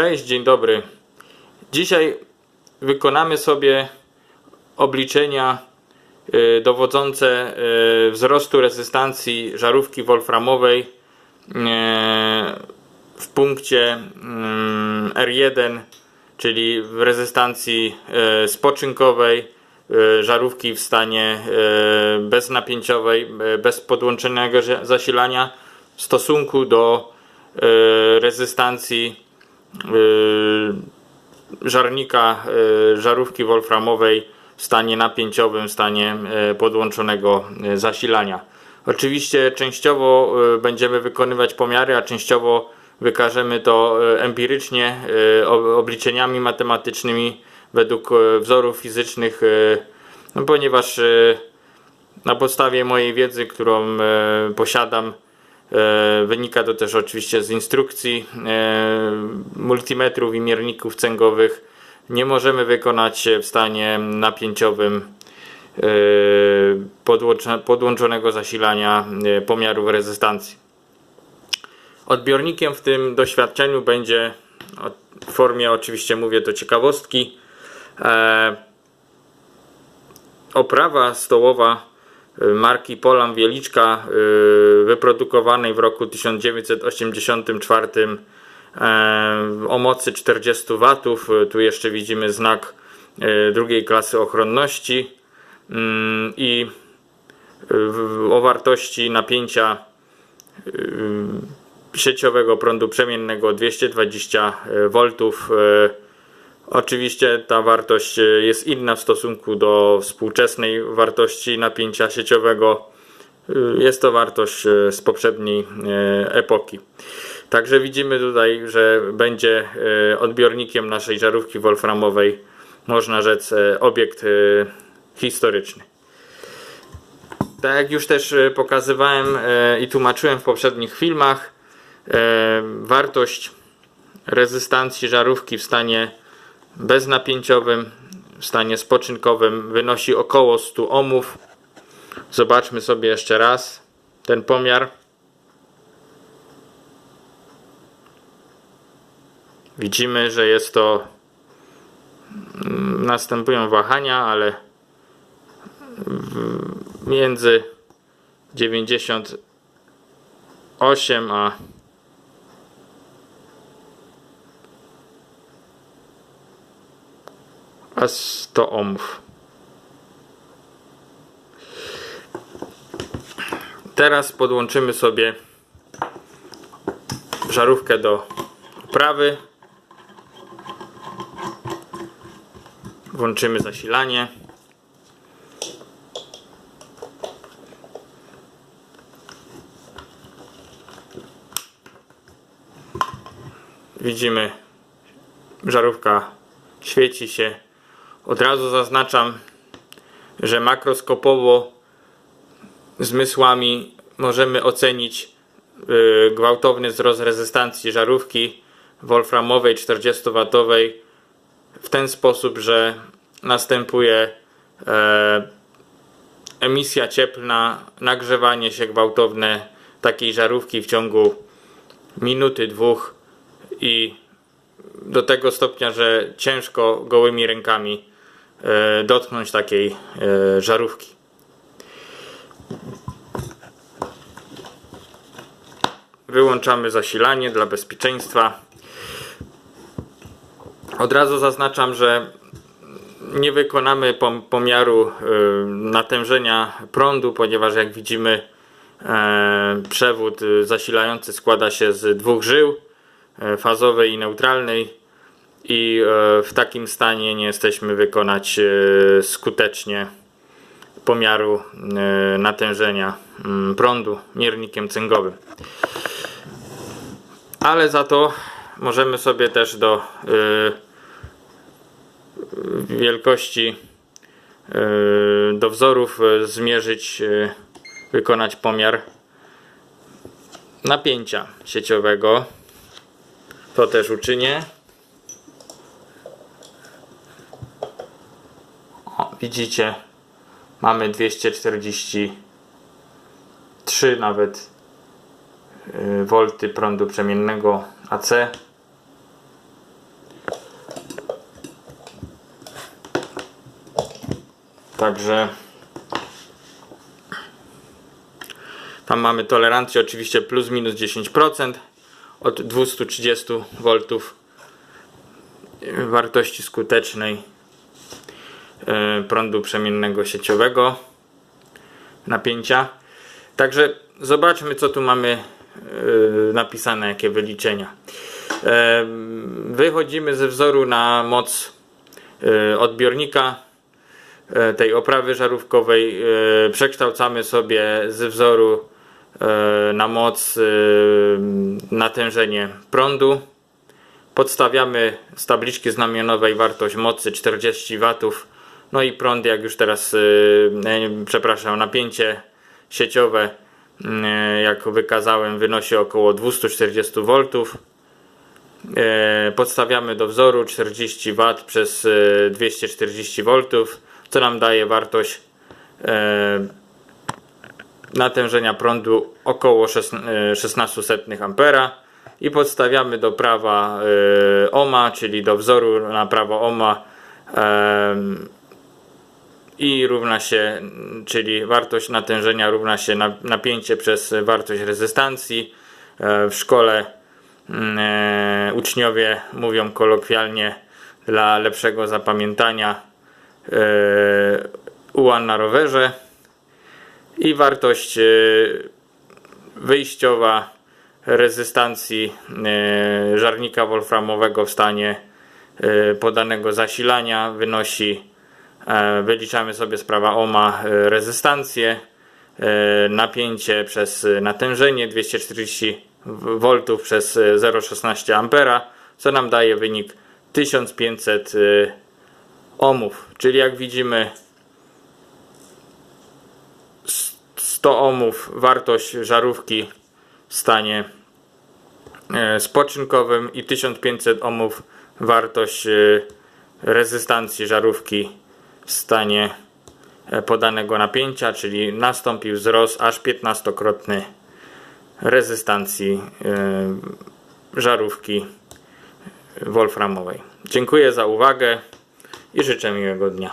Cześć, dzień dobry. Dzisiaj wykonamy sobie obliczenia y, dowodzące y, wzrostu rezystancji żarówki wolframowej y, w punkcie mm, R1, czyli w rezystancji spoczynkowej żarówki w stanie beznapięciowej, bez podłączonego zasilania w stosunku do rezystancji żarnika y, żarówki wolframowej w stanie napięciowym, w stanie y, podłączonego zasilania. Oczywiście częściowo będziemy wykonywać pomiary, a częściowo wykażemy to empirycznie obliczeniami matematycznymi według wzorów fizycznych, no ponieważ na podstawie mojej wiedzy, którą posiadam, wynika to też oczywiście z instrukcji e, multimetrów i mierników cęgowych. Nie możemy wykonać w stanie napięciowym e, podłączonego zasilania e, pomiarów rezystancji. Odbiornikiem w tym doświadczeniu będzie w formie, oczywiście mówię to ciekawostki, e, oprawa stołowa marki Polam Wieliczka y, wyprodukowanej w roku 1984 e, o mocy 40 W. Y, Tu jeszcze widzimy znak y, drugiej klasy ochronności i y, o wartości napięcia y, sieciowego prądu przemiennego 220 V. Oczywiście ta wartość e, jest inna w stosunku do współczesnej wartości napięcia sieciowego. E, Jest to wartość e, z poprzedniej epoki. Także widzimy tutaj, że będzie odbiornikiem naszej żarówki wolframowej, można rzec, obiekt historyczny. Tak jak już też pokazywałem i tłumaczyłem w poprzednich filmach, wartość rezystancji żarówki w stanie beznapięciowym, w stanie spoczynkowym wynosi około 100 ohmów. Zobaczmy sobie jeszcze raz ten pomiar. Widzimy, że jest to mm, następują wahania, ale między 98 a a 100 ohmów. Teraz podłączymy sobie żarówkę do prawy. Włączymy zasilanie. Widzimy żarówka świeci się. Od razu zaznaczam, że makroskopowo zmysłami możemy ocenić y, gwałtowny wzrost rezystancji żarówki wolframowej 40W w ten sposób, że następuje e, emisja cieplna, nagrzewanie się gwałtowne takiej żarówki w ciągu minuty, dwóch i do tego stopnia, że ciężko gołymi rękami dotknąć takiej e, żarówki. Wyłączamy zasilanie dla bezpieczeństwa. Od razu zaznaczam, że nie wykonamy pom- pomiaru e, natężenia prądu, ponieważ jak widzimy e, przewód e, zasilający składa się z dwóch żył e, fazowej i neutralnej i e, w takim stanie nie jesteśmy wykonać e, skutecznie pomiaru e, natężenia mm, prądu miernikiem cęgowym. Ale za to możemy sobie też do wielkości do wzorów zmierzyć, wykonać pomiar napięcia sieciowego. To też uczynię. widzicie mamy 243 nawet y, wolty prądu przemiennego AC także tam mamy tolerancję oczywiście plus minus 10% od 230 V y, wartości skutecznej prądu przemiennego sieciowego napięcia. Także zobaczmy co tu mamy e, napisane, jakie wyliczenia. E, Wychodzimy ze wzoru na moc e, odbiornika e, tej oprawy żarówkowej. e, Przekształcamy sobie ze wzoru e, na moc e, natężenie prądu. Podstawiamy z tabliczki znamionowej wartość mocy 40 W. No i prąd, jak już teraz, yy, e, przepraszam, napięcie sieciowe, yy, jak wykazałem, wynosi około 240 V. Yy, Podstawiamy do wzoru 40 W przez yy, 240 V, co nam daje wartość yy, natężenia prądu około 1600 ampera i podstawiamy do prawa y, ohma, czyli do wzoru na prawo ohma em, i równa się, czyli wartość natężenia równa się na, napięcie przez wartość rezystancji. E, W szkole mm, e, uczniowie mówią kolokwialnie dla lepszego zapamiętania e, ułan na rowerze i wartość wyjściowa rezystancji żarnika wolframowego w stanie podanego zasilania wynosi wyliczamy sobie z prawa ohma e, rezystancję e, napięcie przez e, natężenie 240 V przez e, 0,16 ampera co nam daje wynik 1500 e, ohmów. Czyli jak widzimy 100 ohmów wartość żarówki w stanie e, spoczynkowym i 1500 ohmów wartość e, rezystancji żarówki stanie e, podanego napięcia, czyli nastąpił wzrost aż 15-krotny rezystancji e, żarówki wolframowej. Dziękuję za uwagę i życzę miłego dnia.